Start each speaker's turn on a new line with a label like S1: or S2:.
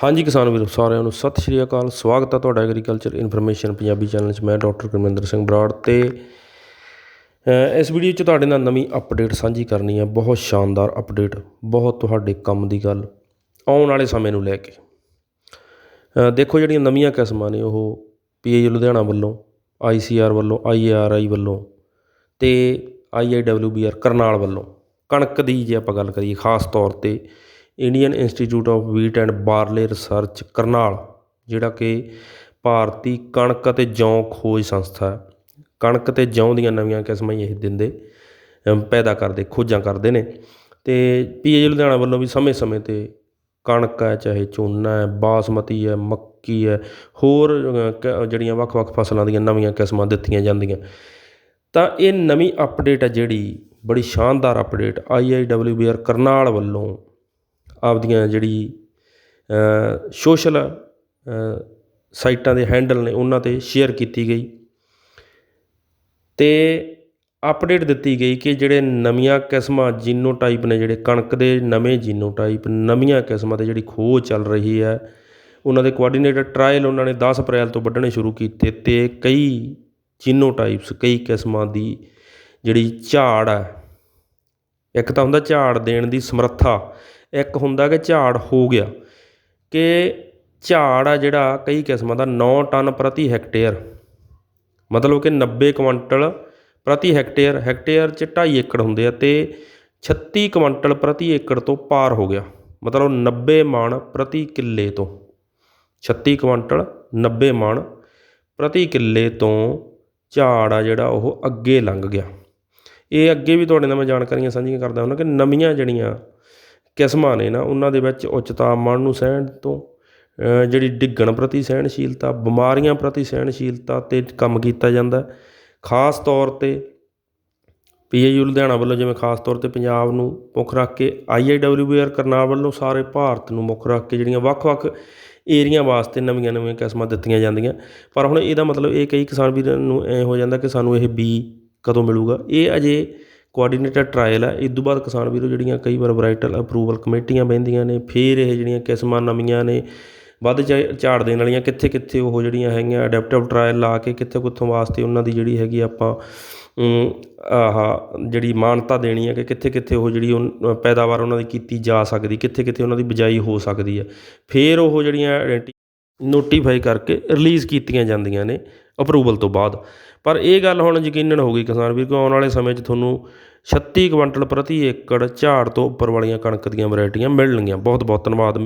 S1: ਹਾਂਜੀ ਕਿਸਾਨ ਵੀਰੋ, ਸਾਰਿਆਂ ਨੂੰ ਸਤਿ ਸ਼੍ਰੀ ਅਕਾਲ। ਸਵਾਗਤ ਹੈ ਤੁਹਾਡਾ ਐਗਰੀਕਲਚਰ ਇਨਫੋਰਮੇਸ਼ਨ ਪੰਜਾਬੀ ਚੈਨਲ 'ਚ। ਮੈਂ ਡਾਕਟਰ ਕਰਮਿੰਦਰ ਸਿੰਘ ਬਰਾੜ ਤੇ ਇਸ ਵੀਡੀਓ 'ਚ ਤੁਹਾਡੇ ਨਾਲ ਨਵੀਂ ਅਪਡੇਟ ਸਾਂਝੀ ਕਰਨੀ ਹੈ ਬਹੁਤ ਸ਼ਾਨਦਾਰ ਅਪਡੇਟ ਬਹੁਤ ਤੁਹਾਡੇ ਕੰਮ ਦੀ ਗੱਲ ਆਉਣ ਵਾਲੇ ਸਮੇਂ ਨੂੰ ਲੈ ਕੇ। ਦੇਖੋ ਜਿਹੜੀਆਂ ਨਵੀਆਂ ਕਿਸਮਾਂ ਨੇ, ਉਹ ਪੀਏ ਲੁਧਿਆਣਾ ਵੱਲੋਂ ਆਈਸੀਆਰ ਵੱਲੋਂ ਆਈਆਰਆਈ ਵੱਲੋਂ ਤੇ ਆਈਆਈਡਬਲਯੂਬੀਆਰ ਕਰਨਾਲ ਵੱਲੋਂ ਕਣਕ ਦੀ ਜੇ ਆਪਾਂ ਗੱਲ ਕਰੀਏ, ਖਾਸ ਤੌਰ ਤੇ Indian Institute of Wheat and Barley Research, Karnal, ਜਿਹੜਾ ਕਿ ਭਾਰਤੀ ਕਣਕ ਅਤੇ ਜੌਂ ਖੋਜ ਸੰਸਥਾ ਕਣਕ ਅਤੇ ਜੌਂ ਦੀਆਂ ਨਵੀਆਂ ਕਿਸਮਾਂ ਹੀ ਇਹ ਦਿੰਦੇ ਪੈਦਾ ਕਰਦੇ, ਖੋਜਾਂ ਕਰਦੇ ਨੇ। ਤੇ ਪੀਏ ਲੁਧਿਆਣਾ ਵੱਲੋਂ ਵੀ ਸਮੇਂ-ਸਮੇਂ ਤੇ ਕਣਕ ਹੈ, ਚਾਹੇ ਝੋਨਾ ਹੈ, ਬਾਸਮਤੀ ਹੈ, ਮੱਕੀ ਹੈ, ਹੋਰ ਕ- ਜਿਹੜੀਆਂ ਵੱਖ-ਵੱਖ ਫਸਲਾਂ ਦੀਆਂ ਨਵੀਆਂ ਕਿਸਮਾਂ ਦਿੱਤੀਆਂ ਜਾਂਦੀਆਂ। ਤਾਂ ਇਹ ਨਵੀਂ ਅਪਡੇਟ ਹੈ ਜਿਹੜੀ, ਬੜੀ ਸ਼ਾਨਦਾਰ ਅਪਡੇਟ ਆਈਆਈਡਬਲਯੂਬੀਆਰ ਕਰਨਾਲ ਵੱਲੋਂ ਆਪਦੀਆਂ ਜਿਹੜੀ ਸੋਸ਼ਲ ਸਾਈਟਾਂ ਦੇ ਹੈਂਡਲ ਨੇ ਉਹਨਾਂ ਤੇ ਸ਼ੇਅਰ ਕੀਤੀ ਗਈ। ਅਤੇ ਅਪਡੇਟ ਦਿੱਤੀ ਗਈ ਕਿ ਜਿਹੜੇ ਨਵੀਆਂ ਕਿਸਮਾਂ ਜੀਨੋਟਾਈਪ ਨੇ, ਜਿਹੜੇ ਕਣਕ ਦੇ ਨਵੇਂ ਜੀਨੋਟਾਈਪ ਨਵੀਆਂ ਕਿਸਮਾਂ ਤੇ ਜਿਹੜੀ ਖੋਜ ਚੱਲ ਰਹੀ ਹੈ, ਉਹਨਾਂ ਦੇ ਕੋਆਰਡੀਨੇਟਰ ਟਰਾਇਲ ਉਹਨਾਂ ਨੇ 10 ਅਪ੍ਰੈਲ ਤੋਂ ਵੱਢਣੇ ਸ਼ੁਰੂ ਕੀਤੇ ਅਤੇ ਕਈ ਜੀਨੋਟਾਈਪਸ ਕਈ ਕਿਸਮਾਂ ਦੀ ਜਿਹੜੀ ਝਾੜ ਹੈ, ਇੱਕ ਤਾਂ ਹੁੰਦਾ ਝਾੜ ਦੇਣ ਦੀ ਸਮਰੱਥਾ ਇੱਕ ਹੁੰਦਾ ਕਿ ਝਾੜ ਹੋ ਗਿਆ ਕਿ ਝਾੜ ਆ ਜਿਹੜਾ ਕਈ ਕਿਸਮਾਂ ਦਾ, ਨੌ ਟਨ ਪ੍ਰਤੀ ਹੈਕਟੇਅਰ। ਮਤਲਬ ਕਿ 90 ਕੁਇੰਟਲ ਪ੍ਰਤੀ ਹੈਕਟੇਅਰ ਹੈਕਟੇਅਰ 'ਚ 2.5 ਏਕੜ ਹੁੰਦੇ ਆ ਤੇ 36 ਕੁਇੰਟਲ ਪ੍ਰਤੀ ਏਕੜ ਤੋਂ ਪਾਰ ਹੋ ਗਿਆ। ਮਤਲਬ 90 ਮਣ ਪ੍ਰਤੀ ਕਿੱਲੇ ਤੋਂ। 36 ਕੁਇੰਟਲ 90 ਮਣ ਪ੍ਰਤੀ ਕਿੱਲੇ ਤੋਂ ਝਾੜ ਆ ਜਿਹੜਾ ਉਹ ਅੱਗੇ ਲੰਘ ਗਿਆ। ਇਹ ਅੱਗੇ ਵੀ ਤੁਹਾਡੇ ਨਾਲ ਮੈਂ ਜਾਣਕਾਰੀਆਂ ਸਾਂਝੀਆਂ ਕਰਦਾ ਹੁੰਦਾ ਕਿ ਨਵੀਆਂ ਜਿਹੜੀਆਂ ਕਿਸਮਾਂ ਨੇ ਨਾ, ਉਹਨਾਂ ਦੇ ਵਿੱਚ ਉੱਚ ਤਾਪਮਾਨ ਨੂੰ ਸਹਿਣ ਤੋਂ ਜਿਹੜੀ ਡਿੱਗਣ ਪ੍ਰਤੀ ਸਹਿਣਸ਼ੀਲਤਾ, ਬਿਮਾਰੀਆਂ ਪ੍ਰਤੀ ਸਹਿਣਸ਼ੀਲਤਾ ਤੇ ਕੰਮ ਕੀਤਾ ਜਾਂਦਾ ਖਾਸ ਤੌਰ ਤੇ ਪੀਏਯੂ ਲੁਧਿਆਣਾ ਵੱਲੋਂ ਜਿਵੇਂ ਖਾਸ ਤੌਰ ਤੇ ਪੰਜਾਬ ਨੂੰ ਮੁੱਖ ਰੱਖ ਕੇ ਆਈਆਈਡਬਲਯੂਬੀਆਰ ਕਰਨਾਲ ਵੱਲੋਂ ਸਾਰੇ ਭਾਰਤ ਨੂੰ ਮੁੱਖ ਰੱਖ ਕੇ ਜਿਹੜੀਆਂ ਵੱਖ-ਵੱਖ ਏਰੀਆ ਵਾਸਤੇ ਨਵੀਆਂ-ਨਵੀਆਂ ਕਿਸਮਾਂ ਦਿੱਤੀਆਂ ਜਾਂਦੀਆਂ। ਪਰ ਹੁਣ ਇਹਦਾ ਮਤਲਬ ਇਹ ਕਈ ਕਿਸਾਨ ਵੀਰਾਂ ਨੂੰ ਐ ਹੋ ਜਾਂਦਾ ਕਿ ਸਾਨੂੰ ਇਹ ਬੀ ਕਦੋਂ ਮਿਲੂਗਾ? ਇਹ ਅਜੇ ਕੋਆਰਡੀਨੇਟਰ ਟਰਾਇਲ ਹੈ ਇਹ ਤੋਂ ਬਾਅਦ ਕਿਸਾਨ ਵੀਰੋ ਜਿਹੜੀਆਂ ਕਈ ਵਾਰ ਵਰਾਇਟਲ ਅਪਰੂਵਲ ਕਮੇਟੀਆਂ ਬਹਿੰਦੀਆਂ ਨੇ ਫਿਰ ਇਹ ਜਿਹੜੀਆਂ ਕਿਸਮਾਂ ਨਵੀਆਂ ਨੇ ਵੱਧ ਝਾ- ਝਾੜ ਦੇਣ ਵਾਲੀਆਂ ਕਿੱਥੇ ਕਿੱਥੇ ਉਹ ਜਿਹੜੀਆਂ ਹੈਗੀਆਂ ਅਡੈਪਟਿਵ ਟਰਾਇਲ ਲਾ ਕੇ ਕਿੱਥੇ ਕਿੱਥੋਂ ਵਾਸਤੇ ਉਹਨਾਂ ਦੀ ਜਿਹੜੀ ਹੈਗੀ ਆਪਾਂ ਅਮ, ਆਹ ਜਿਹੜੀ ਮਾਨਤਾ ਦੇਣੀ ਹੈ ਕਿ ਕਿੱਥੇ ਕਿੱਥੇ ਉਹ ਜਿਹੜੀ ਉਨ- ਪੈਦਾਵਾਰ ਉਹਨਾਂ ਦੀ ਕੀਤੀ ਜਾ ਸਕਦੀ ਕਿੱਥੇ ਕਿੱਥੇ ਉਹਨਾਂ ਦੀ ਬਿਜਾਈ ਹੋ ਸਕਦੀ ਹੈ ਫਿਰ ਉਹ ਜਿਹੜੀਆਂ ਨੋਟੀਫਾਈ ਕਰਕੇ ਰਿਲੀਜ਼ ਕੀਤੀਆਂ ਜਾਂਦੀਆਂ ਨੇ। ਅਪਰੂਵਲ ਤੋਂ ਬਾਅਦ। ਪਰ ਇਹ ਗੱਲ ਹੁਣ ਯਕੀਨਨ ਹੋ ਗਈ ਕਿਸਾਨ ਵੀਰ, ਕਿ ਆਉਣ ਵਾਲੇ ਸਮੇਂ 'ਚ ਤੁਹਾਨੂੰ 36 ਕੁਇੰਟਲ ਪ੍ਰਤੀ ਏਕੜ ਝਾੜ ਤੋਂ ਉੱਪਰ ਵਾਲੀਆਂ ਕਣਕ ਦੀਆਂ ਵੈਰਾਈਟੀਆਂ ਮਿਲਣਗੀਆਂ। ਬਹੁਤ ਬਹੁਤ ਧੰਨਵਾਦ।